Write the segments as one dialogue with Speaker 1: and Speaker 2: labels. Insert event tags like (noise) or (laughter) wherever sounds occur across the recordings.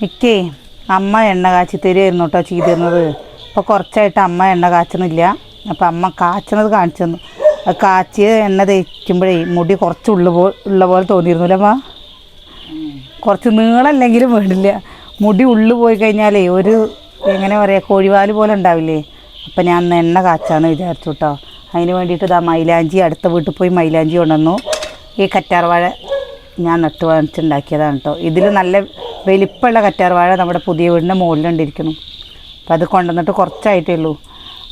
Speaker 1: മിക്കേ അമ്മ എണ്ണ കാച്ചി തരുമായിരുന്നു കേട്ടോ ചെയ്തിരുന്നത്. ഇപ്പോൾ കുറച്ചായിട്ട് അമ്മ എണ്ണ കാച്ചണില്ല. അപ്പം അമ്മ കാച്ചണത് കാണിച്ചു തന്നു. കാച്ചിയ എണ്ണ തേക്കുമ്പോഴേ മുടി കുറച്ച് ഉള്ള പോ ഉള്ള പോലെ തോന്നിയിരുന്നില്ല അമ്മ? കുറച്ച് നീളല്ലെങ്കിലും വേണ്ടില്ല മുടി ഉള്ളു പോയി കഴിഞ്ഞാലേ ഒരു എങ്ങനെ പറയുക കോഴിവാൽ പോലെ ഉണ്ടാവില്ലേ? അപ്പം ഞാൻ എണ്ണ കാച്ചാന്ന് വിചാരിച്ചു കേട്ടോ അതിന് വേണ്ടിയിട്ട് ഇതാ മൈലാഞ്ചി അടുത്ത വീട്ടിൽ പോയി മൈലാഞ്ചി കൊണ്ടുവന്നു. ഈ കറ്റാർവാഴ ഞാൻ നട്ട് വാങ്ങിച്ചുണ്ടാക്കിയതാണ് കേട്ടോ ഇതിൽ നല്ല വലിപ്പമുള്ള കറ്റാർവാഴ നമ്മുടെ പുതിയ വീടിന്റെ മുകളിലുണ്ടിരിക്കുന്നു. അപ്പം അത് കൊണ്ടുവന്നിട്ട് കുറച്ചായിട്ടേ ഉള്ളൂ.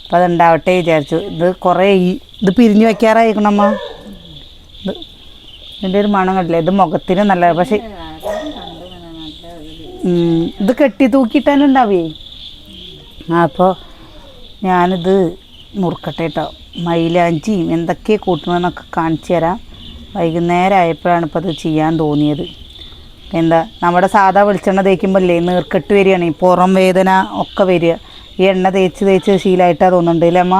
Speaker 1: അപ്പം അതുണ്ടാവട്ടെ വിചാരിച്ചു. ഇത് കുറേ ഇത് പിരിഞ്ഞു വയ്ക്കാറായിരിക്കണമ്മ ഇത് ഇതിന്റെ ഒരു മണം കണ്ടില്ല? ഇത് മുഖത്തിന് നല്ല പക്ഷേ ഇത് കെട്ടി തൂക്കിയിട്ടാലുണ്ടാവേ അപ്പോൾ ഞാനിത് നുറുക്കട്ടെ കേട്ടോ. മൈലാഞ്ചിയും എന്തൊക്കെ കൂട്ടണമെന്നൊക്കെ കാണിച്ചു തരാം. വൈകുന്നേരം ആയപ്പോഴാണ് ഇപ്പോൾ അത് ചെയ്യാൻ തോന്നിയത്. എന്താ നമ്മുടെ സാധാ വെളിച്ചെണ്ണ തേക്കുമ്പോഴല്ലേ നീർക്കെട്ട് വരികയാണ് ഈ പുറം വേദന ഒക്കെ വരിക. ഈ എണ്ണ തേച്ച് തേച്ച് ശീലമായിട്ടാ തോന്നുന്നുണ്ട് അല്ലേ അമ്മ?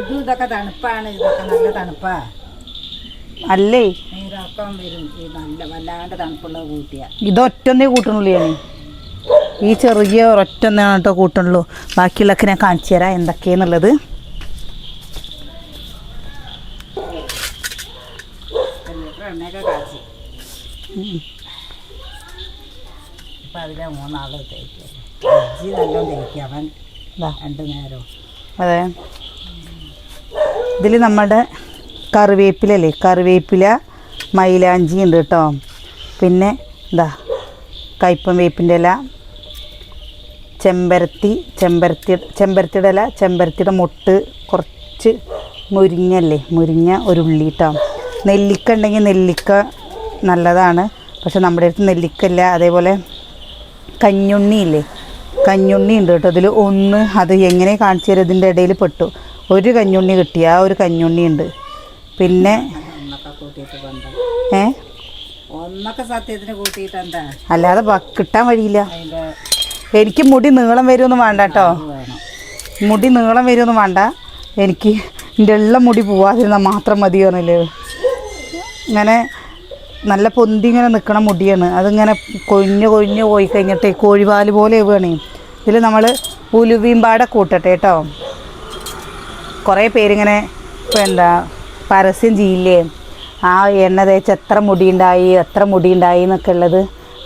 Speaker 2: ഇതും ഇതൊക്കെ തണുപ്പാണ് ഇതൊക്കെ നല്ല തണുപ്പാ.
Speaker 1: അല്ലേ?
Speaker 2: നീരൊക്കം വരും ഈ നല്ല വല്ലാണ്ട് തണുപ്പുള്ളത് കൂട്ടിയ.
Speaker 1: ഇതൊറ്റൊന്നേ കൂട്ടണുള്ളൂ ഞാൻ ഈ ചെറിയ ഒരൊറ്റൊന്നാണ് കേട്ടോ കൂട്ടണുള്ളൂ. ബാക്കിയുള്ളതൊക്കെ ഞാൻ കാണിച്ചു തരാം എന്തൊക്കെയാന്നുള്ളത്.
Speaker 2: എണ്ണയൊക്കെ കാച്ചി. ഇപ്പം അതിലെ മൂന്നാൾ തേക്കും. നല്ലോണം അവൻ രണ്ടു
Speaker 1: അതെ. ഇതിൽ നമ്മുടെ കറിവേപ്പിലല്ലേ? കറിവേപ്പില മൈലാഞ്ചി ഉണ്ട് കേട്ടോ. പിന്നെ എന്താ കയ്പം വേപ്പിന്റെ ഇല ചെമ്പരത്തി ചെമ്പരത്തി ചെമ്പരത്തിയുടെ ഇല ചെമ്പരത്തിയുടെ മുട്ട് കുറച്ച് മുരിങ്ങല്ലേ? മുരിങ്ങ ഒരു ഉള്ളി കേട്ടോ നെല്ലിക്ക ഉണ്ടെങ്കിൽ നെല്ലിക്ക നല്ലതാണ്. പക്ഷെ നമ്മുടെ അടുത്ത് നെല്ലിക്കല്ല അതേപോലെ കഞ്ഞുണ്ണി ഇല്ലേ കഞ്ഞുണ്ണി ഉണ്ട് കേട്ടോ. അതിൽ ഒന്ന് അത് എങ്ങനെ കാണിച്ചു തരും? ഇതിന്റെ ഇടയിൽ പെട്ടു. ഒരു കഞ്ഞുണ്ണി കിട്ടി. ആ ഒരു കഞ്ഞുണ്ണി ഉണ്ട് പിന്നെ ഏ?
Speaker 2: ഒന്നൊക്കെ സത്യത്തിന് കൂട്ടിയിട്ട് എന്താ?
Speaker 1: അല്ലാതെ കിട്ടാൻ വഴിയില്ല. എനിക്ക് മുടി നീളം വരുമൊന്നും വേണ്ട കേട്ടോ. മുടി നീളം വരുമൊന്നും വേണ്ട. എനിക്ക് എന്റെ ഉള്ള മുടി പോവാതിരുന്നാൽ മാത്രം മതി പറഞ്ഞില്ലേ? ഇങ്ങനെ നല്ല പൊന്തി ഇങ്ങനെ നിൽക്കണ മുടിയാണ്. അതിങ്ങനെ കൊഴിഞ്ഞ് കൊഴിഞ്ഞ് പോയി കഴിഞ്ഞിട്ട് കോഴിവാൽ പോലെ വേണേ ഇതിൽ നമ്മൾ ഉലുവീമ്പാടെ പാടെ കൂട്ടട്ടെ കേട്ടോ. കുറേ പേരിങ്ങനെ ഇപ്പോൾ എന്താ പരസ്യം ചെയ്യില്ലേ? ആ എണ്ണ തേച്ച് എത്ര മുടി ഉണ്ടായി എത്ര മുടി ഉണ്ടായി എന്നൊക്കെ ഉള്ളത്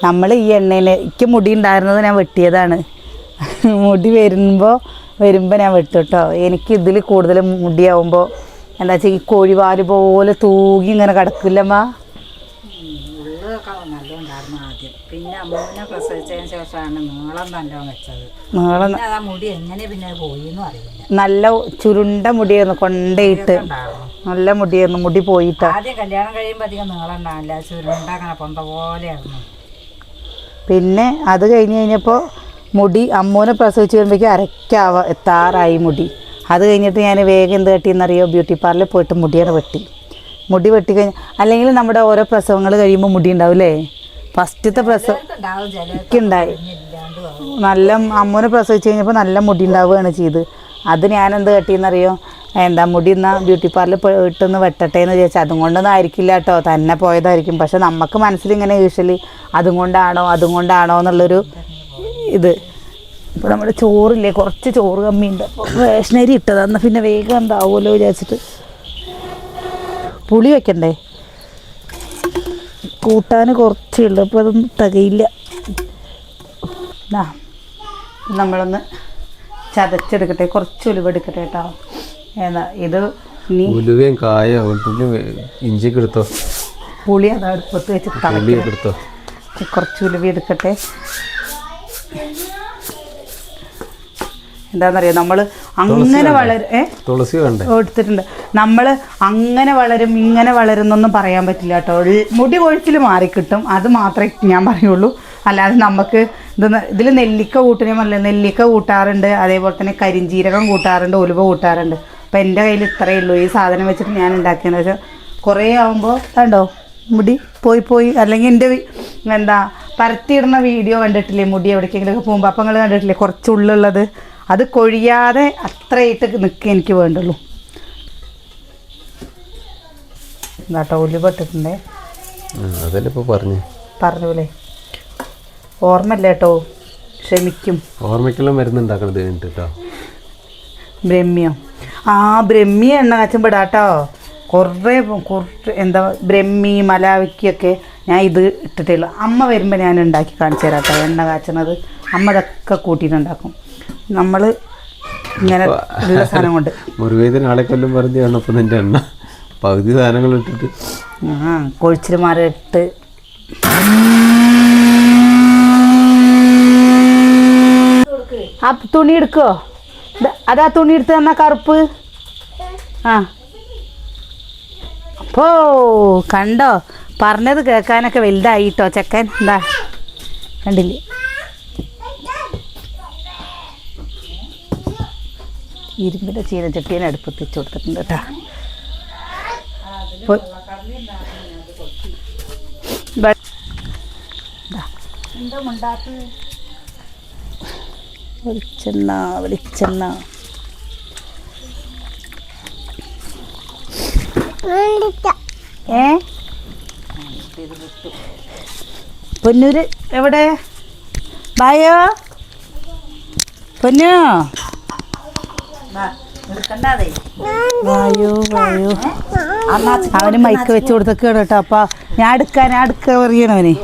Speaker 1: നമ്മൾ ഈ എണ്ണേനെ എനിക്ക് മുടി ഉണ്ടായിരുന്നത് ഞാൻ വെട്ടിയതാണ്. മുടി വരുമ്പോൾ വരുമ്പോൾ ഞാൻ വെട്ടു കേട്ടോ. എനിക്ക് ഇതിൽ കൂടുതൽ മുടിയാവുമ്പോൾ എന്താ വെച്ചാൽ ഈ കോഴിവാൽ പോലെ തൂകി ഇങ്ങനെ കിടക്കില്ലമ്മ.
Speaker 2: ഉള്ളതൊക്കെ നല്ലോണം ഉണ്ടായിരുന്നു ആദ്യം. പിന്നെ അമ്മൂനെ പ്രസവിച്ചതിന് ശേഷമാണ് നീളം നല്ലോണം വെച്ചത്.
Speaker 1: നീളം
Speaker 2: പിന്നെ ആ മുടി എങ്ങനെ പിന്നെ പോയി എന്ന് അറിയില്ല.
Speaker 1: നല്ല ചുരുണ്ട മുടിയായിരുന്നു കൊണ്ടയിട്ട്.
Speaker 2: ഉണ്ടായിരുന്നു
Speaker 1: നല്ല മുടിയായിരുന്നു മുടി പോയിട്ട്.
Speaker 2: ആദ്യം കല്യാണം കഴിയുമ്പോൾ അധികം നീളം ഉണ്ടാവില്ല ചുരുണ്ടങ്ങനെ പൊന്ത പോലെയായിരുന്നു.
Speaker 1: പിന്നെ അത് കഴിഞ്ഞ് കഴിഞ്ഞപ്പോൾ മുടി അമ്മൂനെ പ്രസവിച്ച് വരുമ്പോഴേക്കും അരക്കാവ എത്താറായി മുടി. അത് കഴിഞ്ഞിട്ട് ഞാൻ വേഗം എന്ത് കെട്ടിയെന്നറിയോ ബ്യൂട്ടി പാർലറിൽ പോയിട്ട് മുടിയാണ് വെട്ടി. മുടി വെട്ടി കഴിഞ്ഞാൽ അല്ലെങ്കിൽ നമ്മുടെ ഓരോ പ്രസവങ്ങൾ കഴിയുമ്പോൾ മുടി ഉണ്ടാവില്ലേ? ഫസ്റ്റത്തെ പ്രസവം നല്ല അമ്മൂനെ പ്രസവിച്ച് കഴിഞ്ഞപ്പോൾ നല്ല മുടി ഉണ്ടാവുകയാണ് ചെയ്ത്. അത് ഞാൻ എന്ത് കെട്ടിയെന്നറിയോ? എന്താ മുടി എന്നാൽ ബ്യൂട്ടി പാർലർ പോയിട്ടൊന്ന് വെട്ടട്ടെ എന്ന് വിചാരിച്ചാൽ അതും കൊണ്ടൊന്നും ആയിരിക്കില്ല കേട്ടോ. തന്നെ പോയതായിരിക്കും. പക്ഷെ നമുക്ക് മനസ്സിലിങ്ങനെ യൂഷ്വലി അതും കൊണ്ടാണോ അതും കൊണ്ടാണോ എന്നുള്ളൊരു ഇത്. ഇപ്പോൾ നമ്മുടെ ചോറില്ലേ കുറച്ച് ചോറ് കമ്മിയുണ്ട്. അപ്പോൾ റേഷനരി പിന്നെ വേഗം എന്താവുമല്ലോ വിചാരിച്ചിട്ട്. പുളി വെക്കണ്ടേ? കൂട്ടാൻ കുറച്ചേ ഉള്ളൂ അപ്പോൾ അതൊന്നും തികയില്ല. ദാ, നമ്മളൊന്ന് ചതച്ചെടുക്കട്ടെ കുറച്ച് ഉലുവ എടുക്കട്ടെ കേട്ടോ. ഏതാ ഇത്
Speaker 3: ഉലുവയും കായ ഇഞ്ചിയൊക്കെ എടുത്തോ?
Speaker 1: പുളി അത് അടുപ്പത്ത് വെച്ച് തളക്കി കുറച്ച് ഉലുവ എടുക്കട്ടെ. എന്താണെന്നറിയോ നമ്മൾ അങ്ങനെ വളരും
Speaker 3: തുളസി
Speaker 1: കൊടുത്തിട്ടുണ്ട് എടുത്തിട്ടുണ്ട്. നമ്മൾ അങ്ങനെ വളരും ഇങ്ങനെ വളരുന്നൊന്നും പറയാൻ പറ്റില്ല കേട്ടോ. മുടി കൊഴിച്ചിൽ മാറിക്കിട്ടും. അത് മാത്രമേ ഞാൻ പറയുള്ളൂ. അല്ലാതെ നമുക്ക് ഇത് ഇതിൽ നെല്ലിക്ക കൂട്ടിനെ പറഞ്ഞില്ല നെല്ലിക്ക കൂട്ടാറുണ്ട്. അതേപോലെ തന്നെ കരിഞ്ജീരകം കൂട്ടാറുണ്ട് ഉലുവ കൂട്ടാറുണ്ട്. അപ്പം എന്റെ കയ്യിൽ ഇത്രയേ ഉള്ളൂ. ഈ സാധനം വെച്ചിട്ട് ഞാൻ ഉണ്ടാക്കിയെന്ന് വെച്ചാൽ കുറേ ആകുമ്പോൾ കണ്ടോ? മുടി പോയി പോയി. അല്ലെങ്കിൽ എന്റെ എന്താ പരത്തിയിടുന്ന വീഡിയോ കണ്ടിട്ടില്ലേ? മുടി എവിടേക്കെങ്കിലുമൊക്കെ പോകുമ്പോൾ അപ്പം നിങ്ങൾ കണ്ടിട്ടില്ലേ? കുറച്ചുള്ളുള്ളത് അത് കൊഴിയാതെ അത്രയിട്ട് നിൽക്കുക എനിക്ക് വേണ്ടുള്ളൂ. എന്താട്ടോ ഉലുവ ഇട്ടിട്ടുണ്ടേ.
Speaker 3: അതല്ലേ ഇപ്പോൾ പറഞ്ഞു.
Speaker 1: പറഞ്ഞൂലേ. ഓർമ്മയില്ല കേട്ടോ ക്ഷമിക്കും.
Speaker 3: ഓർമ്മയ്ക്കെല്ലാം മരുന്ന് ഉണ്ടാക്കണത് കേട്ടോ
Speaker 1: ബ്രഹ്മ്യം. ആ ബ്രഹ്മി എണ്ണ കാച്ചും പെടാട്ടോ കുറേ കുറേ എന്താ ബ്രഹ്മി മലാവിക്കൊക്കെ ഞാൻ ഇത് ഇട്ടിട്ടുള്ളൂ അമ്മ വരുമ്പോൾ ഞാൻ ഉണ്ടാക്കി കാണിച്ചു തരാം കേട്ടോ എണ്ണ കാച്ചണത് അമ്മ ഇതൊക്കെ കൂട്ടിയിട്ടുണ്ടാക്കും. നമ്മൾ ഇങ്ങനെ ഉള്ള സാധനം കൊണ്ട്.
Speaker 3: മുറിവേദന ആളെ കൊല്ലം പറഞ്ഞാണ് കാണപ്പം നിന്റെ എണ്ണ പകുതി സാധനങ്ങൾ ഇട്ടിട്ട്.
Speaker 1: ആ കൊഴിച്ചിൽ മാറിയിട്ട് ആ തുണി എടുക്കോ അതാ തുണി എടുത്ത് തന്ന കറുപ്പ്. ആ. അപ്പോ കണ്ടോ? പറഞ്ഞത് കേൾക്കാനൊക്കെ വലുതായിട്ടോ ചെക്കൻ? എന്താ കണ്ടില്ലേ? ഇരുമ്പിന്റെ ചീനച്ചട്ടീനെ അടുപ്പത്ത് വെച്ച് കൊടുത്തിട്ടുണ്ട് കേട്ടോ. വെളിച്ചെണ്ണ വെളിച്ചെണ്ണ. ഏ? പൊന്നൂര് എവിടെ? ബായോ? പൊന്നു? വായോ വായോ. അവന് മൈക്ക് വെച്ച് കൊടുത്തൊക്കെയാണ് കേട്ടോ. അപ്പൊ ഞാൻ എടുക്കാൻ ഞാൻ എടുക്കാൻ പറയണവന്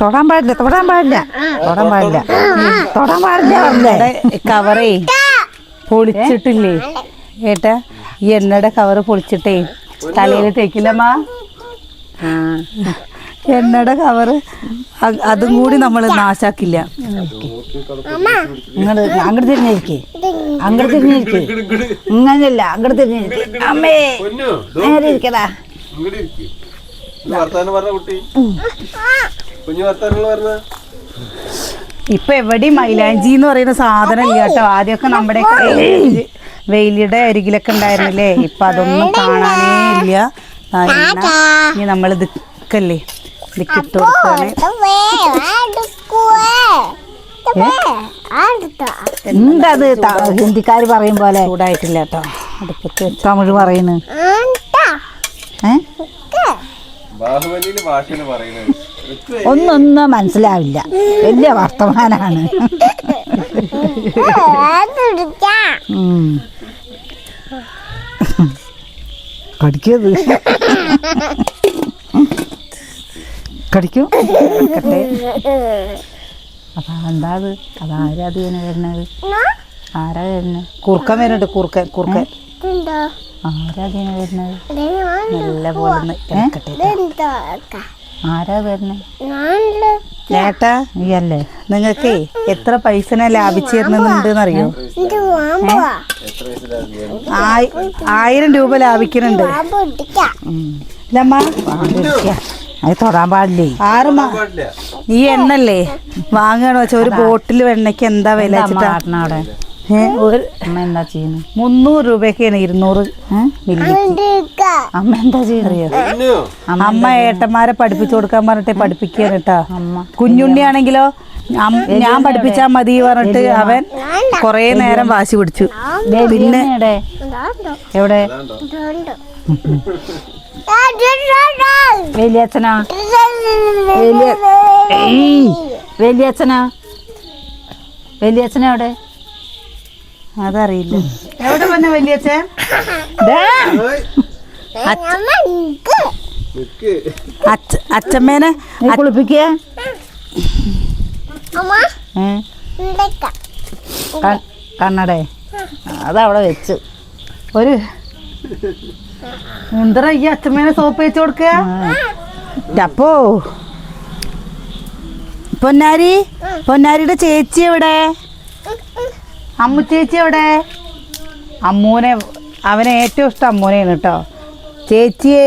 Speaker 1: തൊടാൻ പാടില്ല തൊടാൻ പാടില്ല. തൊടാൻ പാടില്ല. തൊടാൻ പാടില്ല പറഞ്ഞേ. കവറേ പൊളിച്ചിട്ടില്ലേ? ഏട്ടാ ഈ എണ്ണയുടെ കവറ് പൊളിച്ചിട്ടേ. തലയിൽ തേക്കില്ലമ്മ. എണ്ണയുടെ കവറ് അതും കൂടി നമ്മൾ നാശാക്കില്ല.
Speaker 2: ഇങ്ങോട്ട് അങ്ങോട്ട് തിരിഞ്ഞിരിക്കേ. അങ്ങോട്ട് തിരിഞ്ഞിരിക്കേ. ഇങ്ങനെയല്ല അങ്ങോട്ട് തിരിഞ്ഞിരിക്കേ. അമ്മേ നേരെ ഇരിക്കടാ.
Speaker 1: ഇപ്പൊ എവിടെയും മൈലാഞ്ചി എന്ന് പറയുന്ന സാധനം ഇല്ല കേട്ടോ. ആദ്യമൊക്കെ നമ്മുടെ വെയിലിയുടെ അരികിലൊക്കെ ഉണ്ടായിരുന്നില്ലേ. ഇപ്പൊ അതൊന്നും കാണാനേ ഇല്ല. ഇനി നമ്മൾ ദിക്കല്ലേ ദിക്ക് ഇട്ട് കൊടുക്കാണ്.
Speaker 2: എന്തത് ഹിന്ദിക്കാർ പറയും പോലെ?
Speaker 1: ചൂടായിട്ടില്ല കേട്ടോ. അടുപ്പത്ത്
Speaker 2: തമിഴ് പറയുന്നു. ഒന്നൊന്നും മനസ്സിലാവില്ല. വലിയ വർത്തമാനാണ്. ഉം. കടിക്കത് കടിക്കും?
Speaker 1: എടുക്കട്ടെ അപ്പൊ എന്താ അത്? അതാരാ അത് ഇങ്ങനെ വരുന്നത്? ആരാ വരുന്നത്? കുറുക്കൻ വരുന്നുണ്ട് കുറുക്കൻ കുറുക്കൻ. ആരാ അതിനെ വരുന്നത്? നല്ല പോലെ ഇറക്കട്ടെ ആരാ വരുന്നത് ചേട്ടാ
Speaker 2: നീയല്ലേ
Speaker 1: നിങ്ങൾക്ക് എത്ര പൈസനെ ലാഭിച്ചു അറിയോ ആയി- ആയിരം രൂപ ലാഭിക്കുന്നുണ്ട്. ഇല്ലമ്മ
Speaker 2: അത് തൊടാൻ പാടില്ലേ?
Speaker 1: ആറ് ഈ എണ്ണല്ലേ? വാങ്ങണോ ഒരു ബോട്ടിൽ വെണ്ണയ്ക്ക് എന്താ വില വെച്ചിട്ടാ?
Speaker 2: അവിടെ
Speaker 1: ഒരു
Speaker 2: അമ്മ എന്താ ചെയ്യുന്നത്
Speaker 1: മുന്നൂറ് രൂപയ്ക്കാണ് ഇരുന്നൂറ് മില്ലി
Speaker 2: അമ്മ എന്താ ചെയ്യുന്നത്
Speaker 1: അമ്മ ഏട്ടന്മാരെ പഠിപ്പിച്ചു കൊടുക്കാൻ പറഞ്ഞിട്ട് പഠിപ്പിക്കാൻ കേട്ടാ.
Speaker 2: അമ്മ.
Speaker 1: കുഞ്ഞുണ്ണിയാണെങ്കിലോ അം- ഞാൻ പഠിപ്പിച്ചാ മതി പറഞ്ഞിട്ട് അവൻ കൊറേ നേരം വാശി പിടിച്ചു. പിന്നെ
Speaker 2: എവിടെ? വലിയച്ഛനാ? വലിയ വലിയച്ഛനാ? എവിടെ
Speaker 1: അതറിയില്ല. എവിടെ വന്ന വലിയ അച്ഛമ്മേനെ
Speaker 2: കുളിപ്പിക്കുക. കണ്ണടേ. അതവിടെ വെച്ച്.
Speaker 1: ഒരു എന്താ ഈ അച്ഛമ്മേനെ സോപ്പ് വെച്ച് കൊടുക്കുക. അപ്പോ പൊന്നാരി പൊന്നാരിയുടെ ചേച്ചി എവിടെ? അമ്മു ചേച്ചി എവിടെ? അമ്മൂനെ അവനെ ഏറ്റവും ഇഷ്ടം അമ്മൂനെയാണ് കേട്ടോ. ചേച്ചിയെ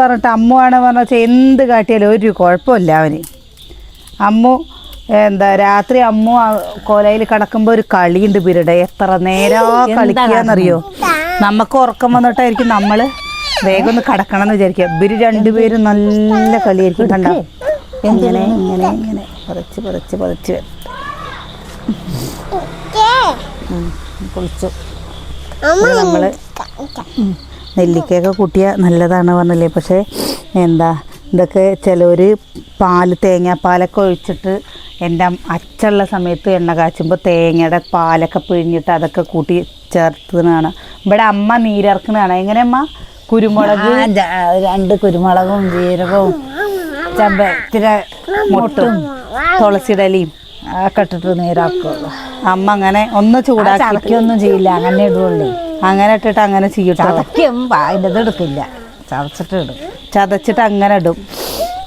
Speaker 1: പറഞ്ഞിട്ട് അമ്മുവാണ് പറഞ്ഞാൽ എന്ത് കാട്ടിയാലും ഒരു കുഴപ്പമില്ല അവന്. അമ്മു എന്താ രാത്രി അമ്മു കൊലയിൽ കിടക്കുമ്പോൾ ഒരു കളിയുണ്ട് പിരീഡ് എത്ര നേരാ കളിക്കാന്നറിയോ? നമുക്ക് ഉറക്കം വന്നിട്ടായിരിക്കും നമ്മൾ വേഗം ഒന്ന് കിടക്കണം എന്ന് വിചാരിക്കുക. ഇവർ രണ്ടുപേരും നല്ല കളിയായിരിക്കും കണ്ട? ഇങ്ങനെ ഇങ്ങനെ ഇങ്ങനെ. പറിച്ച് പറിച്ച് പറിച്ച്. കുളിച്ചു. നമ്മൾ നെല്ലിക്കയൊക്കെ കൂട്ടിയ നല്ലതാണ് പറഞ്ഞില്ലേ. പക്ഷേ എന്താ ഇതൊക്കെ ചിലവർ പാൽ തേങ്ങാപ്പാലൊക്കെ ഒഴിച്ചിട്ട് എന്റെ അച്ചുള്ള സമയത്ത് എണ്ണ കാച്ചുമ്പോൾ തേങ്ങയുടെ പാലൊക്കെ പിഴിഞ്ഞിട്ട് അതൊക്കെ കൂട്ടി ചേർത്തതാണ് ഇവിടെ അമ്മ നീരിറക്കുന്നതാണ് എങ്ങനെ അമ്മ കുരുമുളക്
Speaker 2: രണ്ട് കുരുമുളകും ജീരകവും ചമ്പ ഇത്തിരി
Speaker 1: മുട്ടും. തുളസിയുടെ
Speaker 2: ഒക്കെ ഇട്ടിട്ട് നീരാക്കുള്ളൂ
Speaker 1: അമ്മ അങ്ങനെ ഒന്ന് ചൂടാക്കി
Speaker 2: ചതക്കൊന്നും ചെയ്യില്ല. അങ്ങനെ ഇടുള്ളൂ.
Speaker 1: അങ്ങനെ ഇട്ടിട്ട് അങ്ങനെ ചെയ്യൂട്ടോ
Speaker 2: ചതക്കും. അതിന്റെ ഇത് എടുക്കില്ല. ചതച്ചിട്ട് ഇടും.
Speaker 1: ചതച്ചിട്ട് അങ്ങനെ ഇടും.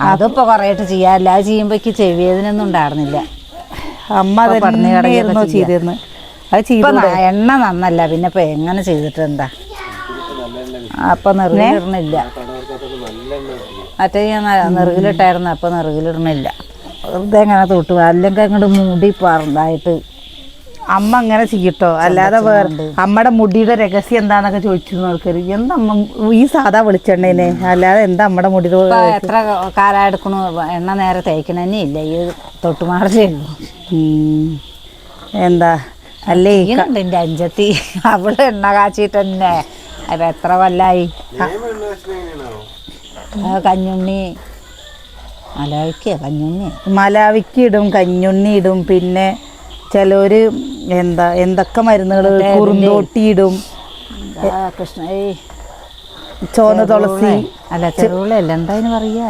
Speaker 2: അതിപ്പോൾ കുറേയിട്ട് ചെയ്യാം അത് ചെയ്യുമ്പോഴേക്ക് ചെവിയതിനൊന്നും ഉണ്ടായിരുന്നില്ല.
Speaker 1: അമ്മ
Speaker 2: അത് പറഞ്ഞു
Speaker 1: തന്നെയായിരുന്നു ചെയ്തിരുന്നു അത്
Speaker 2: ചെയ്യുന്ന
Speaker 1: ചെയ്തു
Speaker 2: എണ്ണ നന്നല്ല. പിന്നെ ഇപ്പം എങ്ങനെ ചെയ്തിട്ട് എന്താ അപ്പം നെറുകിലിടണില്ല മറ്റേ ഞാൻ നിറകിലിട്ടായിരുന്നു അപ്പം അപ്പൊ നെറുകിലിടണില്ല വെറുതെ അങ്ങനെ തൊട്ടു അല്ലെങ്കിൽ അങ്ങോട്ട് മുടി പറന്നായിട്ട്
Speaker 1: അമ്മ അങ്ങനെ ചെയ്യട്ടോ. അല്ലാതെ വേറെ അമ്മയുടെ മുടിയുടെ രഹസ്യം എന്താന്നൊക്കെ ചോദിച്ചു ആൾക്കാർ എന്താ അമ്മ ഈ സാധാ വെളിച്ചെണ്ണേനെ? അല്ലാതെ എന്താ അമ്മയുടെ മുടിയുടെ
Speaker 2: എത്ര കാലം എടുക്കണു? എണ്ണ നേരെ തേക്കണേ ഇല്ല. ഈ തൊട്ടുമാടലേ ഉള്ളൂ.
Speaker 1: എന്താ? അല്ലേ?
Speaker 2: എന്റെ എന്റെ അഞ്ചത്തി. അവൾ എണ്ണ കാച്ചിട്ട് തന്നെ. അപ്പൊ എത്ര കൊല്ലായി? കഞ്ഞുണ്ണി. മലയാളിക്കോ കഞ്ഞുണ്ണി.
Speaker 1: മലാവിക്ക് ഇടും കഞ്ഞുണ്ണി ഇടും പിന്നെ ചിലര് എന്താ എന്തൊക്കെ മരുന്നുകൾ കുറുന്തോട്ടി ഇടും.
Speaker 2: കൃഷ്ണ
Speaker 1: ചോന്ന തുളസി.
Speaker 2: അല്ല ചെറുവിളല്ല എന്താ അതിന് പറയാ?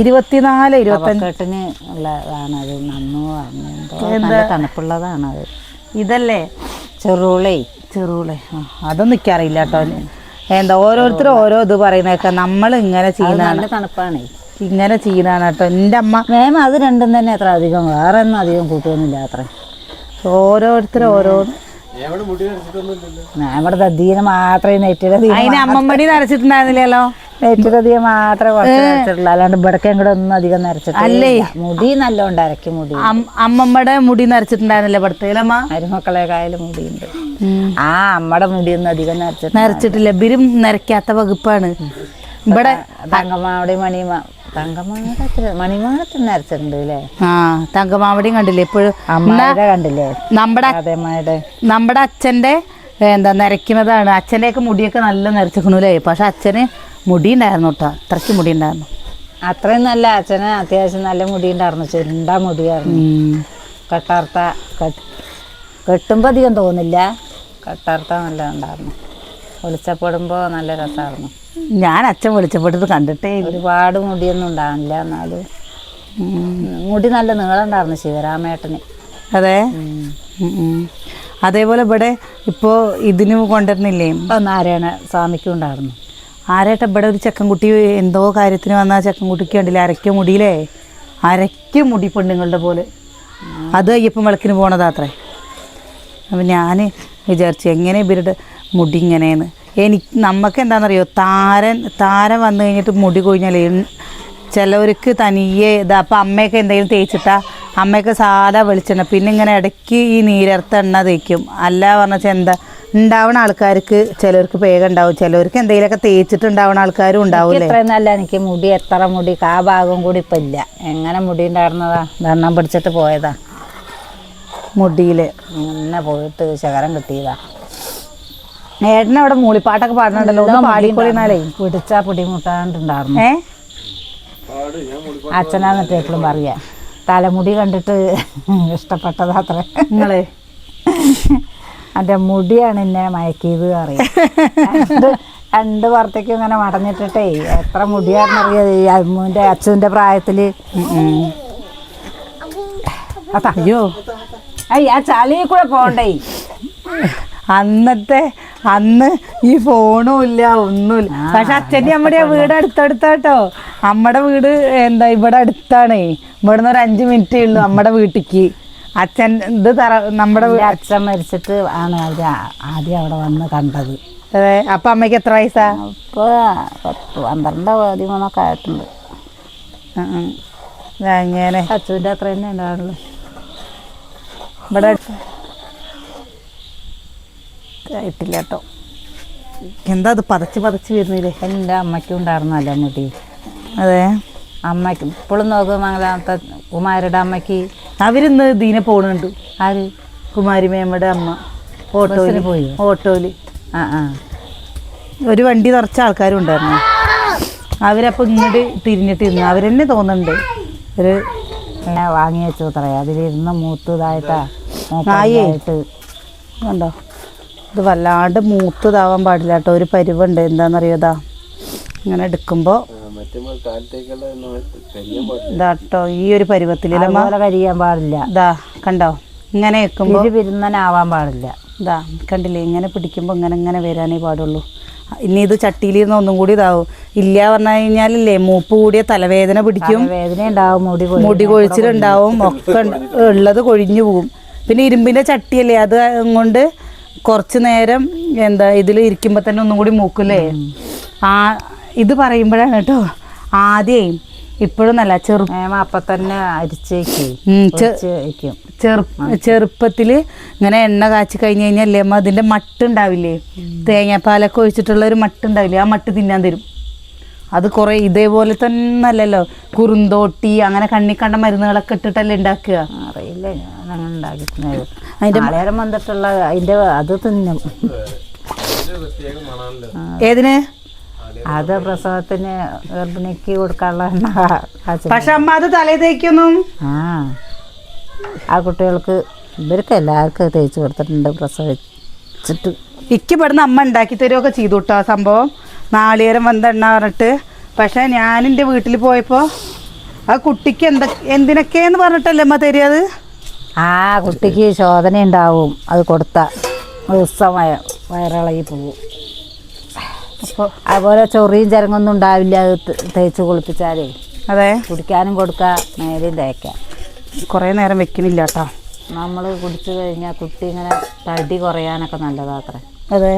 Speaker 1: ഇരുപത്തിനാല് ഇരുപത്തഞ്ച്.
Speaker 2: കവക്കെട്ടിന് ഉള്ളതാണ് അത്. നന്നു നല്ല തണുപ്പുള്ളതാണ് അത്.
Speaker 1: ഇതല്ലേ?
Speaker 2: ചെറുളേ.
Speaker 1: ചെറുളെ. അതൊന്നും നിൽക്കാറില്ല കേട്ടോ. എന്താ ഓരോരുത്തരും ഓരോ ഇത് പറയുന്നേക്ക നമ്മൾ ഇങ്ങനെ ചെയ്യുന്നതാണ്.
Speaker 2: തണുപ്പാണ്.
Speaker 1: ഇങ്ങനെ ചെയ്യുന്നതാണ് കേട്ടോ. എന്റെ അമ്മ
Speaker 2: മേമ അത് രണ്ടും തന്നെ അത്ര അധികം വേറെ ഒന്നും അധികം കൂട്ടുകയൊന്നുമില്ല അത്ര.
Speaker 1: ഓരോരുത്തരും ഓരോ
Speaker 2: ഞാൻ ഇവിടെ ദീന മാത്രമേ നെറ്റിയുടെ
Speaker 1: അതിന് അമ്മമ്മടി നരച്ചിട്ടുണ്ടായിരുന്നില്ലല്ലോ?
Speaker 2: നെറ്റിലധികം മാത്രമേ കുറച്ച് നരച്ചിട്ടുള്ളൂ അല്ലാണ്ട് ഇവിടേക്കും കൂടെ ഒന്നും അധികം നരച്ചിട്ടില്ല
Speaker 1: അല്ലേ?
Speaker 2: മുടി നല്ലോണ്ട് അരക്കി മുടി.
Speaker 1: അമ്മമ്മടെ അമ്മമ്മയുടെ മുടി നരച്ചിട്ടുണ്ടായിരുന്നല്ലേ പടുത്തയിലമ്മ
Speaker 2: മരുമക്കളെ കായാലും മുടിയുണ്ട്. ആ അമ്മയുടെ മുടിയൊന്നും അധികം നരച്ചിട്ട്
Speaker 1: നരച്ചിട്ടില്ല ബിരും നരക്കാത്ത വകുപ്പാണ്. ഇവിടെ
Speaker 2: തങ്കമ്മാവിടെ മണിമ
Speaker 1: തങ്കമാവടിയും കണ്ടില്ലേ? ഇപ്പോഴും
Speaker 2: കണ്ടില്ലേ?
Speaker 1: നമ്മുടെ നമ്മുടെ അച്ഛന്റെ എന്താ നരയ്ക്കുന്നതാണ്. അച്ഛന്റെയൊക്കെ മുടിയൊക്കെ നല്ല നരച്ചിക്കണല്ലേ പക്ഷെ അച്ഛന് മുടി ഉണ്ടായിരുന്നു കേട്ടോ. അത്രയ്ക്ക് മുടി ഉണ്ടായിരുന്നു
Speaker 2: അത്രയും നല്ല അച്ഛന് അത്യാവശ്യം നല്ല മുടി ഉണ്ടായിരുന്നു ചുരുണ്ട മുടിയായിരുന്നു. കെട്ടാർത്ത കെട്ടുമ്പോൾ അധികം തോന്നില്ല. കട്ടാർത്ത നല്ല ഉണ്ടായിരുന്നു. ഒളിച്ചപ്പെടുമ്പോൾ നല്ല രസമായിരുന്നു
Speaker 1: ഞാൻ അച്ഛൻ വിളിച്ചപ്പോഴത് കണ്ടിട്ടേ.
Speaker 2: ഒരുപാട് മുടിയൊന്നും ഉണ്ടാവില്ല എന്നാലും. മുടി നല്ല നീളം ഉണ്ടായിരുന്നു ശിവരാമേട്ടന്.
Speaker 1: അതെ. അതേപോലെ ഇവിടെ ഇപ്പോൾ ഇതിനും കൊണ്ടുവരുന്നില്ലേ?
Speaker 2: നാരായണ സ്വാമിക്കും ഉണ്ടായിരുന്നു.
Speaker 1: ആരേട്ട ഇവിടെ ഒരു ചെക്കൻകുട്ടി എന്തോ കാര്യത്തിന് വന്ന ആ ചെക്കൻകുട്ടിക്ക് കണ്ടില്ലേ? അരയ്ക്ക മുടിയിലേ അരയ്ക്ക മുടി പെണ്ണുങ്ങളുടെ പോലെ. അത് അയ്യപ്പൻ വിളക്കിന് പോണതാത്രേ അപ്പം ഞാൻ വിചാരിച്ചു എങ്ങനെ ഇവരുടെ മുടി ഇങ്ങനെയെന്ന്? എനിക്ക് നമുക്ക് എന്താണെന്നറിയോ? താരൻ താരൻ വന്നു കഴിഞ്ഞിട്ട് മുടി കൊഴിഞ്ഞാൽ ചിലവർക്ക് തനിയെ ഇതാ അപ്പം അമ്മയൊക്കെ എന്തെങ്കിലും തേച്ചിട്ടാ അമ്മയൊക്കെ സാധാ വെളിച്ചെണ്ണ. പിന്നെ ഇങ്ങനെ ഇടയ്ക്ക് ഈ നീരർത്ത എണ്ണ തേക്കും. അല്ല പറഞ്ഞാൽ എന്താ ഉണ്ടാവുന്ന ആൾക്കാർക്ക് ചിലർക്ക് പേക ഉണ്ടാവും. ചിലർക്ക് എന്തെങ്കിലുമൊക്കെ തേച്ചിട്ടുണ്ടാവുന്ന ആൾക്കാരും ഉണ്ടാവൂലേ
Speaker 2: ഇത്ര നല്ല എനിക്ക് മുടി എത്ര മുടി ആ ഭാഗം കൂടി ഇപ്പം ഇല്ല. എങ്ങനെ മുടി ഉണ്ടായിരുന്നതാ? ദണ്ണം പിടിച്ചിട്ട് പോയതാ.
Speaker 1: മുടിയിൽ
Speaker 2: ഇങ്ങനെ പോയിട്ട് ശകരം കിട്ടിയതാ.
Speaker 1: ഏട്ടൻ അവിടെ മൂളിപ്പാട്ടൊക്കെ പാടുന്നുണ്ടല്ലോ? ഒന്ന് പാടിക്കൊള്ളിന്നാലേ
Speaker 2: പിടിച്ചാ പിടിമുട്ടാണ്ടുണ്ടായിരുന്നു
Speaker 1: ഏ?
Speaker 2: അച്ഛനാന്നിട്ട് എപ്പോഴും പറയാ. തലമുടി കണ്ടിട്ട് (laughs) ഇഷ്ടപ്പെട്ടതാ അത്ര.
Speaker 1: നിങ്ങളെ?
Speaker 2: എന്റെ മുടിയാണ് എന്നെ മയക്കിയത് അറിയാം. രണ്ട് പുറത്തേക്കും ഇങ്ങനെ മടഞ്ഞിട്ടിട്ടേ എത്ര മുടിയാണെന്നറിയാം ഈ അമ്മുവിന്റെ അച്ഛന്റെ പ്രായത്തിൽ
Speaker 1: അയ്യോ.
Speaker 2: അയ്യ ആ ചളിയിൽ കൂടെ പോണ്ടേ
Speaker 1: അന്നത്തെ അന്ന് ഈ ഫോണും ഇല്ല ഒന്നുമില്ല. പക്ഷെ അച്ഛന്റെ അമ്മയുടെ വീട് അടുത്തടുത്താട്ടോ. അമ്മയുടെ വീട് എന്താ ഇവിടെ അടുത്താണേ. ഇവിടുന്ന് ഒരു അഞ്ച് മിനിറ്റ് ഉള്ളൂ നമ്മുടെ വീട്ടിക്ക്. അച്ഛൻ ഇത് തറ നമ്മുടെ
Speaker 2: അച്ഛൻ മരിച്ചിട്ട് ആണ് അവർ ആദ്യം അവിടെ വന്ന് കണ്ടത്.
Speaker 1: അതെ അപ്പൊ അമ്മയ്ക്ക് എത്ര വയസ്സാ?
Speaker 2: ഇപ്പൊ പത്ത് പന്ത്രണ്ടോ പതിമൂന്നൊക്കെ ആയിട്ടുണ്ട്.
Speaker 1: അങ്ങനെ
Speaker 2: അച്ഛന്റെ അത്ര തന്നെ ഉണ്ടാവുള്ളൂ.
Speaker 1: ഇവിടെ ആയിട്ടില്ല കേട്ടോ. എന്താ അത് പതച്ച് പതച്ച് വരുന്നില്ലേ?
Speaker 2: എന്റെ അമ്മയ്ക്കും ഉണ്ടായിരുന്നല്ലോ മുടി
Speaker 1: അതെ.
Speaker 2: അമ്മയ്ക്ക് ഇപ്പോഴും നോക്കും മംഗലാമത്തെ കുമാരുടെ അമ്മയ്ക്ക്.
Speaker 1: അവരിന്ന് ദീനെ പോണുണ്ട്.
Speaker 2: ആര്?
Speaker 1: കുമാരി മേമ്മയുടെ അമ്മ. ഓട്ടോയിൽ
Speaker 2: പോയി?
Speaker 1: ഓട്ടോയിൽ
Speaker 2: ആ ആ.
Speaker 1: ഒരു വണ്ടി നിറച്ച ആൾക്കാരും ഉണ്ടായിരുന്നു. അവരപ്പോൾ ഇങ്ങോട്ട് തിരിഞ്ഞിട്ട് ഇരുന്നു അവരെന്നെ തോന്നുന്നുണ്ട്. ഒരു
Speaker 2: വാങ്ങി വെച്ചു പറയാം അതിലിരുന്ന് മൂത്തതായിട്ടാ
Speaker 1: ആയേ.
Speaker 2: മൂത്തായിട്ട്
Speaker 1: കണ്ടോ? ഇത് വല്ലാണ്ട് മൂത്തതാവാൻ പാടില്ല കേട്ടോ. ഒരു പരിവുണ്ട്. എന്താണെന്നറിയോ ഇതാ? ഇങ്ങനെ എടുക്കുമ്പോൾ ഇതാട്ടോ ഈ ഒരു പരുവത്തിലമ്മ
Speaker 2: കഴിയാൻ കരിയാൻ പാടില്ല.
Speaker 1: ഇതാ കണ്ടോ? ഇങ്ങനെ വെക്കുമ്പോൾ
Speaker 2: വിരുന്നനാവാൻ പാടില്ല.
Speaker 1: ഇതാ കണ്ടില്ലേ? ഇങ്ങനെ പിടിക്കുമ്പോൾ ഇങ്ങനെ ഇങ്ങനെ വരാനേ പാടുള്ളൂ. ഇനി ഇത് ചട്ടിയിലിരുന്ന് ഒന്നും കൂടി ഇതാവും. ഇല്ല പറഞ്ഞു കഴിഞ്ഞാലല്ലേ മൂപ്പ് കൂടിയ തലവേദന പിടിക്കും.
Speaker 2: വേദന ഉണ്ടാവും മുടി.
Speaker 1: മുടി കൊഴിച്ചിലുണ്ടാവും. ഒക്കെ. ഉള്ളത് കൊഴിഞ്ഞു പോകും. പിന്നെ ഇരുമ്പിന്റെ ചട്ടിയല്ലേ? അത് കൊണ്ട് കുറച്ച് നേരം എന്താ ഇതിൽ ഇരിക്കുമ്പോൾ തന്നെ ഒന്നും കൂടി മൂക്കില്ലേ? ആ ഇത് പറയുമ്പോഴാണ് കേട്ടോ. ആദ്യേ ഇപ്പോഴും നല്ല ചെറു
Speaker 2: അപ്പൊ തന്നെ അരിച്ചേക്ക്.
Speaker 1: ചെറുപ്പത്തിൽ ഇങ്ങനെ എണ്ണ കാച്ചി കഴിഞ്ഞ് കഴിഞ്ഞാൽ അമ്മ അതിന്റെ മട്ട് ഉണ്ടാവില്ലേ തേങ്ങാപ്പാലൊക്കെ ഒഴിച്ചിട്ടുള്ള ഒരു മട്ട് ഉണ്ടാവില്ലേ ആ മട്ട് തിന്നാൻ തരും. അത് കുറേ ഇതേപോലെ തന്നെ അല്ലല്ലോ കുറുന്തോട്ടി അങ്ങനെ കണ്ണി കണ്ട മരുന്നുകളൊക്കെ ഇട്ടിട്ടല്ലേ ഉണ്ടാക്കുക
Speaker 2: അറിയില്ല ഞാൻ ഉണ്ടാക്കിയിട്ടുണ്ടായത് മലയാളം വന്നിട്ടുള്ള അതിന്റെ അത് തിന്നും.
Speaker 1: ഏതിന്?
Speaker 2: അത് പ്രസവത്തിന് ഗർഭിണിക്ക് കൊടുക്കാനുള്ള
Speaker 1: പക്ഷെ അമ്മ അത് തലേ തേക്കൊന്നും.
Speaker 2: ആ. ആ കുട്ടികൾക്ക് ഇവർക്ക് എല്ലാവർക്കും തേച്ച് കൊടുത്തിട്ടുണ്ട് പ്രസവിച്ചിട്ട്.
Speaker 1: ഇക്ക് പെടുന്ന അമ്മ ഉണ്ടാക്കി തരുമൊക്കെ ചെയ്തു കേട്ടോ ആ സംഭവം. നാളികേരം വന്നെണ്ണ പറഞ്ഞിട്ട്. പക്ഷെ ഞാൻ എന്റെ വീട്ടിൽ പോയപ്പോൾ ആ കുട്ടിക്ക് എന്താ എന്തിനൊക്കെയെന്ന് പറഞ്ഞിട്ടല്ലേ അമ്മ തരിയത്?
Speaker 2: ആ കുട്ടിക്ക് ശോധന ഉണ്ടാവും അത് കൊടുത്ത ദിവസമായ വയ- വയറിളകി പോകും.
Speaker 1: അപ്പോൾ
Speaker 2: അതുപോലെ ചൊറിയും ചരങ്ങൊന്നും ഉണ്ടാവില്ല അത് തേച്ച് കുളിപ്പിച്ചാലേ.
Speaker 1: അതെ.
Speaker 2: കുടിക്കാനും കൊടുക്കാം നേരെയും തേക്കാം.
Speaker 1: കുറേ നേരം വെക്കുന്നില്ല കേട്ടോ
Speaker 2: നമ്മൾ കുടിച്ചു കഴിഞ്ഞാൽ കുട്ടി ഇങ്ങനെ തടി കുറയാനൊക്കെ നല്ലതാത്രേ
Speaker 1: അതെ.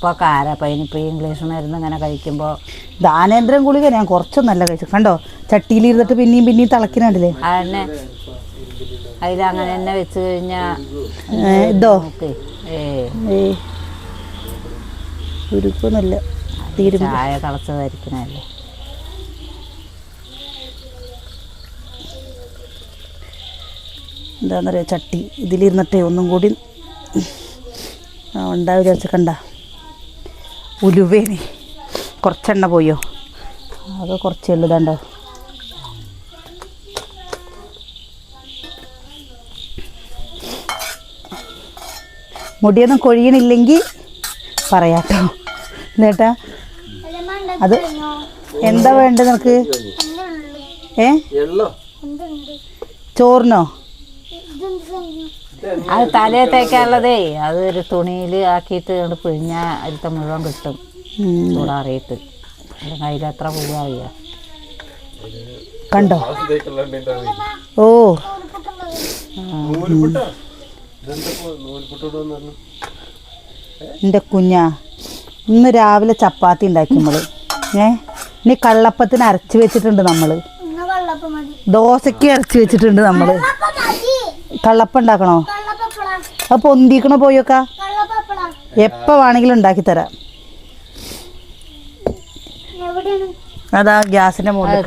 Speaker 2: ഇപ്പോൾ കാരപ്പൈന് ഇപ്പോൾ ഇംഗ്ലീഷ് മരുന്ന് ഇങ്ങനെ കഴിക്കുമ്പോൾ
Speaker 1: ദാനേന്ദ്രൻ ഗുളിക ഞാൻ കുറച്ചൊന്നല്ല കഴിച്ചു. കണ്ടോ? ചട്ടിയിൽ ഇരുന്നിട്ട് പിന്നെയും പിന്നെയും തിളക്കുന്നുണ്ടല്ലേ
Speaker 2: അതന്നെ. അതിലങ്ങനെ തന്നെ വെച്ച് കഴിഞ്ഞാൽ
Speaker 1: ഇതോ? ഉരുക്കൊന്നുമില്ല തീരും
Speaker 2: ചായ തിളച്ചതായിരിക്കണല്ലേ
Speaker 1: എന്താണെന്നറിയാം ചട്ടി. ഇതിലിരുന്നിട്ടേ ഒന്നും കൂടി ഉണ്ടാവില്ല വെച്ചാൽ കണ്ട. ഉലുവേനെ. കുറച്ചെണ്ണ പോയോ? അത് കുറച്ച് എഴുതണ്ടോ മുടിയൊന്നും കൊഴിയണില്ലെങ്കിൽ പറയാട്ടോ. എന്നേട്ടാ അത് എന്താ വേണ്ടത് നിനക്ക്? ഏ? ചോറിനോ?
Speaker 2: അത് തലയിൽ തേക്കാനുള്ളതേ അത് ഒരു തുണിയിൽ ആക്കിയിട്ട് കൊണ്ട് പിഴിഞ്ഞാൽ അതിലത്തെ മുഴുവൻ കിട്ടും. ചൂടാറിയിട്ട്. അല്ലെങ്കിൽ എത്ര പൂവാറിയ
Speaker 1: കണ്ടോ? ഓ. എന്റെ കുഞ്ഞാ ഇന്ന് രാവിലെ ചപ്പാത്തി ഉണ്ടാക്കുമ്പോൾ ഏ? ഇനി കള്ളപ്പത്തിന് അരച്ച് വെച്ചിട്ടുണ്ട് നമ്മൾ ദോശയ്ക്ക് അരച്ച് വെച്ചിട്ടുണ്ട് നമ്മൾ കള്ളപ്പം ഉണ്ടാക്കണോ അത് പൊന്തിക്കണോ പോയൊക്ക? എപ്പോ വേണമെങ്കിലും ഉണ്ടാക്കി തരാം. അതാ ഗ്യാസിന്റെ മുകളിൽ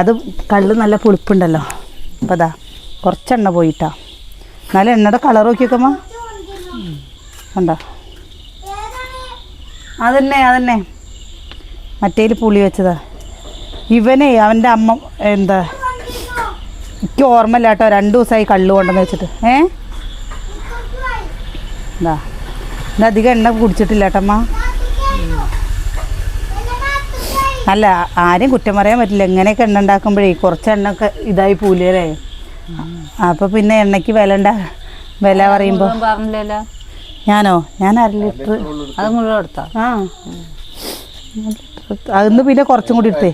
Speaker 2: അത്
Speaker 1: കള്ള് നല്ല പുളിപ്പുണ്ടല്ലോ. അപ്പം അതാ കുറച്ചെണ്ണ പോയിട്ടാ. എന്നാലും എണ്ണയുടെ കളർ നോക്കിയൊക്കമ്മ കണ്ടോ? അതന്നെ അതന്നെ. മറ്റേൽ പുളി വെച്ചതാ. ഇവനെ അവന്റെ അമ്മ എന്താ? എനിക്ക് ഓർമ്മയില്ല കേട്ടോ രണ്ട് ദിവസമായി കള്ളു കൊണ്ടെന്ന് വെച്ചിട്ട്. ഏ? എന്താ ഇത് അധികം എണ്ണ കുടിച്ചിട്ടില്ല കേട്ടമ്മ. അല്ല ആരെയും കുറ്റം പറയാൻ പറ്റില്ല. എങ്ങനെയൊക്കെ എണ്ണ ഉണ്ടാക്കുമ്പോഴേ കുറച്ച് എണ്ണ ഒക്കെ ഇതായി പൂലേ അപ്പോൾ പിന്നെ എണ്ണയ്ക്ക് വില ഉണ്ടാ വില പറയുമ്പോൾ
Speaker 2: പറഞ്ഞില്ലല്ലോ.
Speaker 1: ഞാനോ? ഞാൻ അര ലിറ്റർ.
Speaker 2: അത് മുഴുവൻ എടുത്താ?
Speaker 1: ആ. അതൊന്ന് പിന്നെ കുറച്ചും കൂടി എടുത്തേ.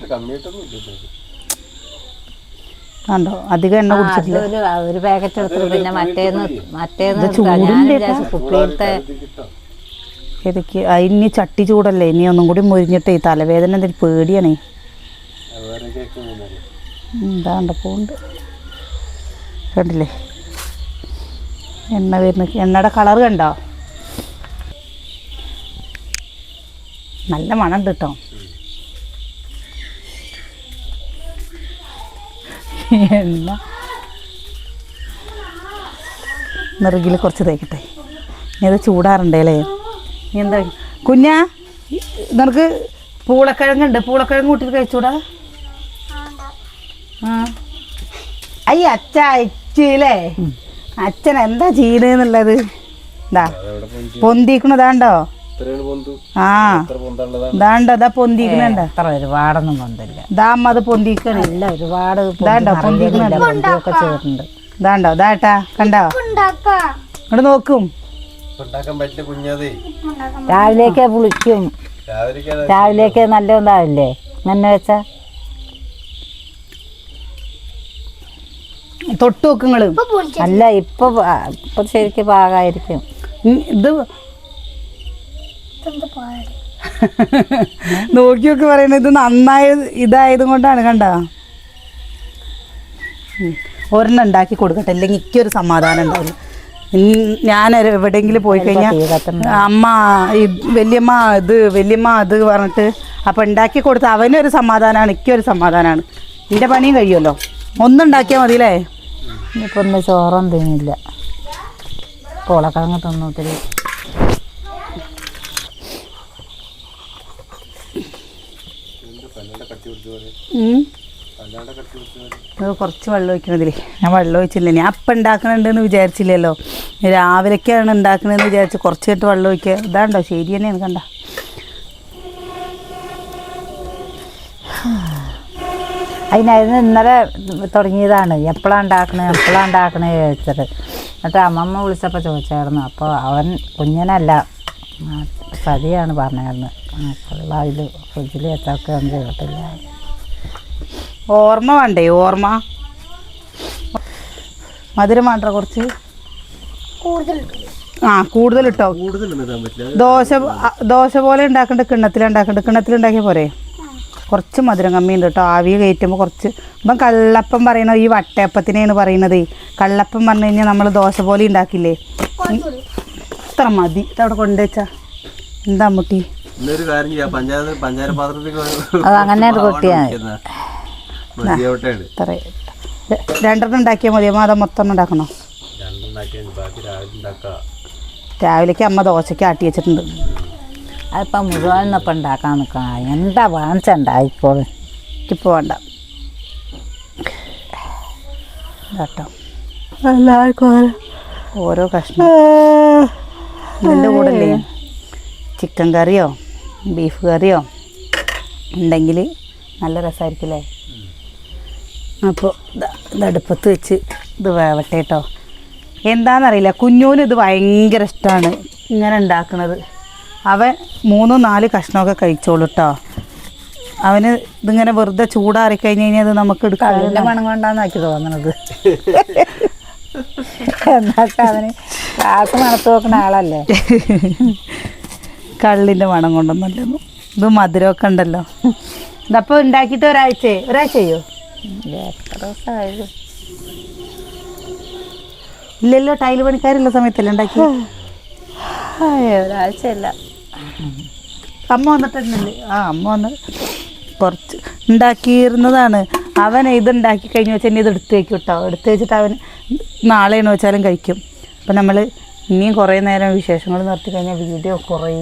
Speaker 1: കണ്ടോ? അധികം എണ്ണ കുടിച്ചിട്ടില്ല.
Speaker 2: ഒരു പാക്കറ്റ് എടുത്തിട്ട് പിന്നെ മറ്റേന്ന് മറ്റേന്ന് കുപ്പിയിലത്തെ
Speaker 1: ഇതൊക്കെ ഇനി ചട്ടി ചൂടല്ലേ? ഇനി ഒന്നും കൂടി ഈ തലവേദന എന്തൊരു പേടിയാണേ. എന്താ കണ്ടപ്പോണ്ട് കണ്ടില്ലേ? എണ്ണ വരുന്ന എണ്ണയുടെ കളർ കണ്ടോ? നല്ല മണം ഉണ്ട് കേട്ടോ. എണ്ണ നിറുകിൽ കുറച്ച് തേക്കട്ടെ. ഇനി അത് ചൂടാറുണ്ടല്ലേ ഇനി എന്താ? കുഞ്ഞാ നിനക്ക് പൂളക്കിഴങ്ങുണ്ട്. പൂളക്കിഴങ്ങ് കൂട്ടിട്ട് കഴിച്ചൂടാ. ആ. അയ്യ അച്ഛ അച്ഛല്ലേ അച്ഛൻ എന്താ ചെയ്യണെന്നുള്ളത്? എന്താ പൊന്തിക്കണതാണ്ടോ? പൊന്തിക്കണുണ്ടോ
Speaker 2: അത്ര ഒരുപാടൊന്നും
Speaker 1: ഇതാ അത് പൊന്തിക്കണേ
Speaker 2: ഒരുപാട് പൊന്തിയൊക്കെ
Speaker 1: ഇതാണ്ടോ? ഇതാട്ടാ കണ്ടോ? ഇങ്ങോട്ട് നോക്കും.
Speaker 2: രാവിലേക്ക് പുളിക്കും
Speaker 3: രാവിലെ
Speaker 2: രാവിലേക്ക് നല്ല ഉണ്ടാവില്ലേ അങ്ങനെ വെച്ചാ.
Speaker 1: തൊട്ടു നോക്കുങ്ങൾ
Speaker 2: അല്ല ഇപ്പൊ ഇപ്പൊ ശരിക്കും
Speaker 1: പാകായിരിക്കും. ഇത് നോക്കി നോക്കി പറയണത് ഇത് നന്നായ ഇതായത് കൊണ്ടാണ് കണ്ട ഒരെണ്ണം ഉണ്ടാക്കി കൊടുക്കട്ടെ. അല്ലെങ്കിൽ എനിക്കൊരു സമാധാനം ഉണ്ടാവില്ല. ഉം, ഞാൻ എവിടെയെങ്കിലും പോയി കഴിഞ്ഞാൽ അമ്മ ഈ വല്യമ്മ ഇത് വല്യമ്മ അത് പറഞ്ഞിട്ട് അപ്പം ഉണ്ടാക്കി കൊടുത്ത അവനൊരു സമാധാനമാണ് എനിക്കൊരു സമാധാനമാണ് എന്റെ പണിയും കഴിയുമല്ലോ. ഒന്നുണ്ടാക്കിയാൽ മതിയില്ലേ?
Speaker 2: ഇപ്പം ചോറൊന്നും തിന്നില്ല. കോളക്കിഴങ്ങ് തിന്നു ഒത്തിരി
Speaker 1: ഉം. അത് കുറച്ച് വെള്ളം ഒഴിക്കണതില്ലേ ഞാൻ വെള്ളം ഒഴിച്ചില്ല ഞാൻ അപ്പം ഉണ്ടാക്കണുണ്ടെന്ന് വിചാരിച്ചില്ലല്ലോ. രാവിലേക്കാണ് ഉണ്ടാക്കണതെന്ന് വിചാരിച്ച് കുറച്ച് കഴിഞ്ഞിട്ട് വെള്ളം ഒഴിക്കുക ഇതാണ്ടോ? ശരി തന്നെയാണ് കണ്ട.
Speaker 2: അതിനായിരുന്നു ഇന്നലെ തുടങ്ങിയതാണ്. എപ്പോഴാണ് ഉണ്ടാക്കണേ എപ്പോഴാണ് ഉണ്ടാക്കണേ ചോദിച്ചത്. എന്നിട്ട് അമ്മമ്മ വിളിച്ചപ്പോൾ ചോദിച്ചായിരുന്നു. അപ്പോൾ അവൻ കുഞ്ഞനല്ല. സതിയാണ് പറഞ്ഞായിരുന്നു. അപ്പോൾ അതിൽ ഫ്രിഡ്ജിൽ വെച്ചൊക്കെ ഒന്നും ചെയ്തിട്ടില്ല
Speaker 1: ഓർമ്മ വേണ്ടേ ഓർമ്മ? മധുരം വേണ്ട കുറച്ച്? ആ കൂടുതൽ ഇട്ടോ ദോശ ദോശ പോലെ ഉണ്ടാക്കേണ്ട കിണ്ണത്തിൽ ഉണ്ടാക്കിയ പോരെ? കുറച്ച് മധുരം കമ്മിയുണ്ട് കേട്ടോ. ആവി കയറ്റുമ്പോൾ കുറച്ച്. ഇപ്പം കള്ളപ്പം പറയണ ഈ വട്ടയപ്പത്തിനെയാണ് പറയുന്നത്. കള്ളപ്പം പറഞ്ഞു കഴിഞ്ഞാൽ നമ്മൾ ദോശ പോലെ ഉണ്ടാക്കില്ലേ? ഇത്ര മതി. ഇതവിടെ കൊണ്ടുവച്ചാ. എന്താ മുട്ടി?
Speaker 3: ഇന്നൊരു കാര്യം ചെയ്യാം. പഞ്ചായത്ത് പഞ്ചാര പാത്രത്തിൽ
Speaker 2: അത് അങ്ങനെ ഒരു കുട്ടിയാണ്.
Speaker 3: മതിയോട്ടാണ്
Speaker 1: ഇത്ര രണ്ടെണ്ണം ഉണ്ടാക്കിയാൽ മതി. അമ്മ അത് മൊത്തം ഉണ്ടാക്കണോ? രാവിലേക്ക് അമ്മ ദോശയ്ക്ക് ആട്ടി വെച്ചിട്ടുണ്ട്.
Speaker 2: അതിപ്പം മുഴുവനൊപ്പം ഉണ്ടാക്കാൻ നിൽക്കണം എന്താ വാങ്ങിച്ചുണ്ടായിക്കോളൂ
Speaker 1: ഇപ്പോൾ വേണ്ട. കേട്ടോ എല്ലാവർക്കും ഓരോ കഷ്ണം. ഇതിന്റെ കൂടെ ചിക്കൻ കറിയോ? ബീഫ് കറിയോ? ഉണ്ടെങ്കിൽ നല്ല രസമായിരിക്കില്ലേ അപ്പോൾ ഇത് അടുപ്പത്ത് വെച്ച് ഇത് വേവട്ടെ കേട്ടോ എന്താണെന്നറിയില്ല കുഞ്ഞൂന് ഇത് ഭയങ്കര ഇഷ്ടമാണ് ഇങ്ങനെ ഉണ്ടാക്കുന്നത് അവൻ മൂന്നും നാല് കഷ്ണമൊക്കെ കഴിച്ചോളൂ കേട്ടോ അവന് ഇതിങ്ങനെ വെറുതെ ചൂടാറി കഴിഞ്ഞ് കഴിഞ്ഞാൽ അത് നമുക്ക്
Speaker 2: കള്ളിന്റെ മണം കൊണ്ടാന്നാക്കി തോന്നണത്. (laughs) എന്നൊക്കെ അവന് കാത്തു മണത്ത് നോക്കുന്ന ആളല്ലേ? (laughs)
Speaker 1: കള്ളിന്റെ മണം കൊണ്ടൊന്നുമല്ലെന്നു. ഇത് മധുരമൊക്കെ ഉണ്ടല്ലോ. ഇതപ്പോൾ ഉണ്ടാക്കിയിട്ട് ഒരാഴ്ച ഒരാഴ്ചയോ
Speaker 2: എത്ര ദിവസമായത്?
Speaker 1: ഇല്ലല്ലോ ടൈൽ പണിക്കാരുള്ള സമയത്തല്ലേ ഉണ്ടാക്കി
Speaker 2: ഒരാഴ്ചയല്ല.
Speaker 1: അമ്മ വന്നിട്ടുണ്ടല്ലേ? ആ അമ്മ വന്ന് കുറച്ച് ഉണ്ടാക്കിയിരുന്നതാണ്. അവൻ ഇത് ഉണ്ടാക്കി കഴിഞ്ഞ് വെച്ചാൽ ഇനി ഇത് എടുത്തു വെക്കും കേട്ടോ എടുത്ത് വെച്ചിട്ട് അവൻ നാളെയാണ് വെച്ചാലും കഴിക്കും. അപ്പം നമ്മൾ ഇനിയും കുറേ നേരം വിശേഷങ്ങൾ നിർത്തി കഴിഞ്ഞാൽ വീഡിയോ കുറേ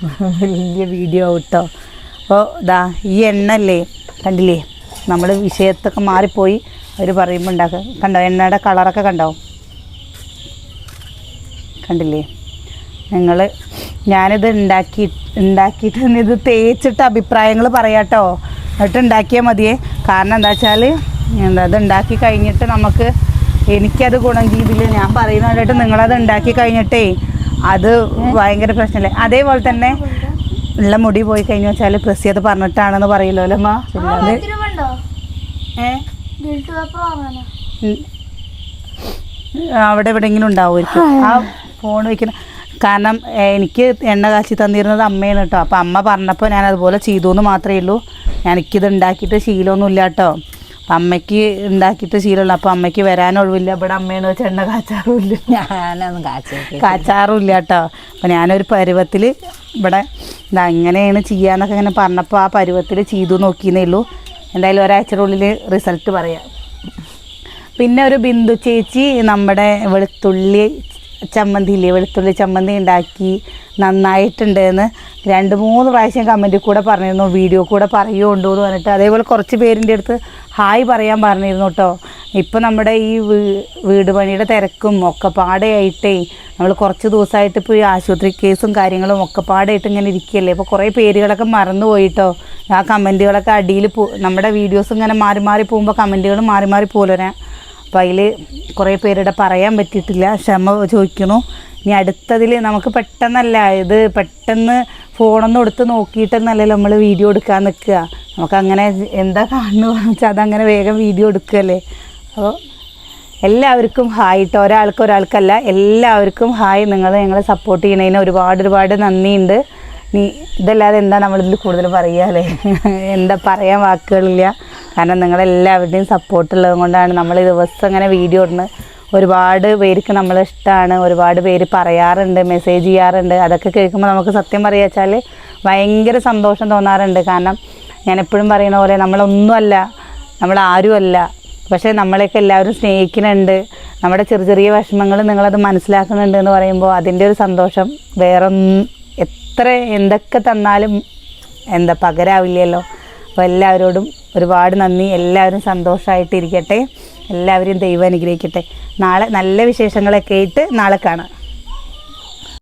Speaker 1: (laughs) വലിയ വീഡിയോ കേട്ടോ അപ്പോൾ ഇതാ ഈ എണ്ണല്ലേ കണ്ടില്ലേ? നമ്മൾ വിഷയത്തൊക്കെ മാറിപ്പോയി അവർ പറയുമ്പോൾ ഉണ്ടാക്കുക കണ്ടോ എണ്ണയുടെ കളറൊക്കെ കണ്ടോ? കണ്ടില്ലേ? നിങ്ങൾ ഞാനിത് ഉണ്ടാക്കി ഉണ്ടാക്കിയിട്ട് ഇത് തേച്ചിട്ട് അഭിപ്രായങ്ങൾ പറയാട്ടോ. എന്നിട്ട് ഉണ്ടാക്കിയാൽ മതിയേ. കാരണം എന്താ വെച്ചാൽ എന്താ ഇത് ഉണ്ടാക്കി കഴിഞ്ഞിട്ട് നമുക്ക് എനിക്കത് ഗുണം ചെയ്തില്ല. ഞാൻ പറയുന്ന കണ്ടിട്ട് നിങ്ങളത് ഉണ്ടാക്കി കഴിഞ്ഞിട്ടേ അത് ഭയങ്കര പ്രശ്നമല്ലേ അതേപോലെ തന്നെ ഉള്ള മുടി പോയി കഴിഞ്ഞു വെച്ചാൽ പ്രസി അത് പറഞ്ഞിട്ടാണെന്ന് പറയല്ലോ അല്ലേ അമ്മ. അവിടെ എവിടെയെങ്കിലും ഉണ്ടാവുമായിരിക്കും ആ. ഫോൺ വെക്കുന്ന കാരണം എനിക്ക് എണ്ണ കാച്ചി തന്നിരുന്നത് അമ്മയാണ് കേട്ടോ. അപ്പം അമ്മ പറഞ്ഞപ്പോൾ ഞാൻ അതുപോലെ ചെയ്തു എന്ന് മാത്രമേ ഉള്ളൂ. എനിക്കിത് ഉണ്ടാക്കിയിട്ട് ശീലമൊന്നുമില്ല കേട്ടോ. അപ്പം അമ്മയ്ക്ക് ഉണ്ടാക്കിയിട്ട് ശീലമുള്ള അപ്പം അമ്മയ്ക്ക് വരാൻ ഒഴിവില്ല. ഇവിടെ അമ്മയാണ് വെച്ചാൽ എണ്ണ കാച്ചാറുമില്ല?
Speaker 2: ഞാനൊന്നും കാച്ചു
Speaker 1: കാച്ചാറുമില്ല കേട്ടോ. അപ്പം ഞാനൊരു പരുവത്തിൽ ഇവിടെ ഇതാ ഇങ്ങനെയാണ് ചെയ്യാന്നൊക്കെ ഇങ്ങനെ പറഞ്ഞപ്പോൾ ആ പരുവത്തിൽ ചെയ്തു നോക്കിയെന്നേ ഉള്ളൂ. എന്തായാലും ഒരാഴ്ചയുടെ ഉള്ളിൽ റിസൾട്ട് പറയാം. പിന്നെ ഒരു ബിന്ദു ചേച്ചി നമ്മുടെ വെളുത്തുള്ളി ചമ്മന്തി ഇല്ലേ? വെളുത്തുള്ളി ചമ്മന്തി ഉണ്ടാക്കി നന്നായിട്ടുണ്ട് എന്ന് രണ്ട് മൂന്ന് പ്രാവശ്യം കമന്റിൽ കൂടെ പറഞ്ഞിരുന്നു. വീഡിയോ കൂടെ പറയുമുണ്ടോ എന്ന് പറഞ്ഞിട്ട്. അതേപോലെ കുറച്ച് പേരിന്റെ അടുത്ത് ഹായ് പറയാൻ പറഞ്ഞിരുന്നു കേട്ടോ ഇപ്പം നമ്മുടെ ഈ വീട് പണിയുടെ തിരക്കും ഒക്കെ പാടെയായിട്ടേ നമ്മൾ കുറച്ച് ദിവസമായിട്ട് ഇപ്പോൾ ഈ ആശുപത്രി കേസും കാര്യങ്ങളും ഒക്കെ പാടായിട്ട് ഇങ്ങനെ ഇരിക്കുകയല്ലേ? അപ്പോൾ കുറേ പേരുകളൊക്കെ മറന്നു പോയിട്ടോ ആ കമന്റുകളൊക്കെ അടിയിൽ നമ്മുടെ വീഡിയോസ് ഇങ്ങനെ മാറി മാറി പോകുമ്പോൾ കമന്റുകൾ മാറി മാറി പോലും അപ്പോൾ അതിൽ കുറേ പേരുടെ പറയാൻ പറ്റിയിട്ടില്ല. ക്ഷമ ചോദിക്കണു ഇനി അടുത്തതിൽ നമുക്ക് പെട്ടെന്നല്ല ഇത് പെട്ടെന്ന് ഫോണൊന്നും എടുത്ത് നോക്കിയിട്ടെന്നല്ലല്ലോ നമ്മൾ വീഡിയോ എടുക്കാൻ നിൽക്കുക. നമുക്കങ്ങനെ എന്താ കാണുന്നു വെച്ചാൽ അതങ്ങനെ വേഗം വീഡിയോ എടുക്കുകയല്ലേ അപ്പോൾ എല്ലാവർക്കും ഹായ് കേട്ടോ ഒരാൾക്ക് ഒരാൾക്കല്ല എല്ലാവർക്കും ഹായ്. നിങ്ങൾ ഞങ്ങളെ സപ്പോർട്ട് ചെയ്യണതിന് ഒരുപാട് ഒരുപാട് നന്ദിയുണ്ട്. നീ ഇതല്ലാതെ എന്താ നമ്മളിതിൽ കൂടുതൽ പറയുക അല്ലേ? (laughs) എന്താ പറയാൻ വാക്കുകളില്ല. കാരണം നിങ്ങളെല്ലാവരുടെയും സപ്പോർട്ട് ഉള്ളത് കൊണ്ടാണ് നമ്മൾ ഈ ദിവസം ഇങ്ങനെ വീഡിയോ ഇടുന്നത് ഒരുപാട് പേർക്ക് നമ്മളെ ഇഷ്ടമാണ് ഒരുപാട് പേര് പറയാറുണ്ട് മെസ്സേജ് ചെയ്യാറുണ്ട്. അതൊക്കെ കേൾക്കുമ്പോൾ നമുക്ക് സത്യം പറയുക വെച്ചാൽ ഭയങ്കര സന്തോഷം തോന്നാറുണ്ട്. കാരണം ഞാൻ എപ്പോഴും പറയുന്ന പോലെ നമ്മളൊന്നുമല്ല നമ്മൾ ആരുമല്ല പക്ഷേ നമ്മളെയൊക്കെ എല്ലാവരും സ്നേഹിക്കുന്നുണ്ട്. നമ്മുടെ ചെറിയ ചെറിയ വിഷമങ്ങൾ നിങ്ങളത് മനസ്സിലാക്കുന്നുണ്ട് എന്ന് പറയുമ്പോൾ അതിന്റെ ഒരു സന്തോഷം വേറെ എത്ര എന്തൊക്കെ തന്നാലും എന്താ പകരാവില്ലല്ലോ. അപ്പോൾ എല്ലാവരോടും ഒരുപാട് നന്ദി. എല്ലാവരും സന്തോഷമായിട്ടിരിക്കട്ടെ എല്ലാവരെയും ദൈവം അനുഗ്രഹിക്കട്ടെ. നാളെ നല്ല വിശേഷങ്ങളൊക്കെ ആയിട്ട് നാളെ കാണാം.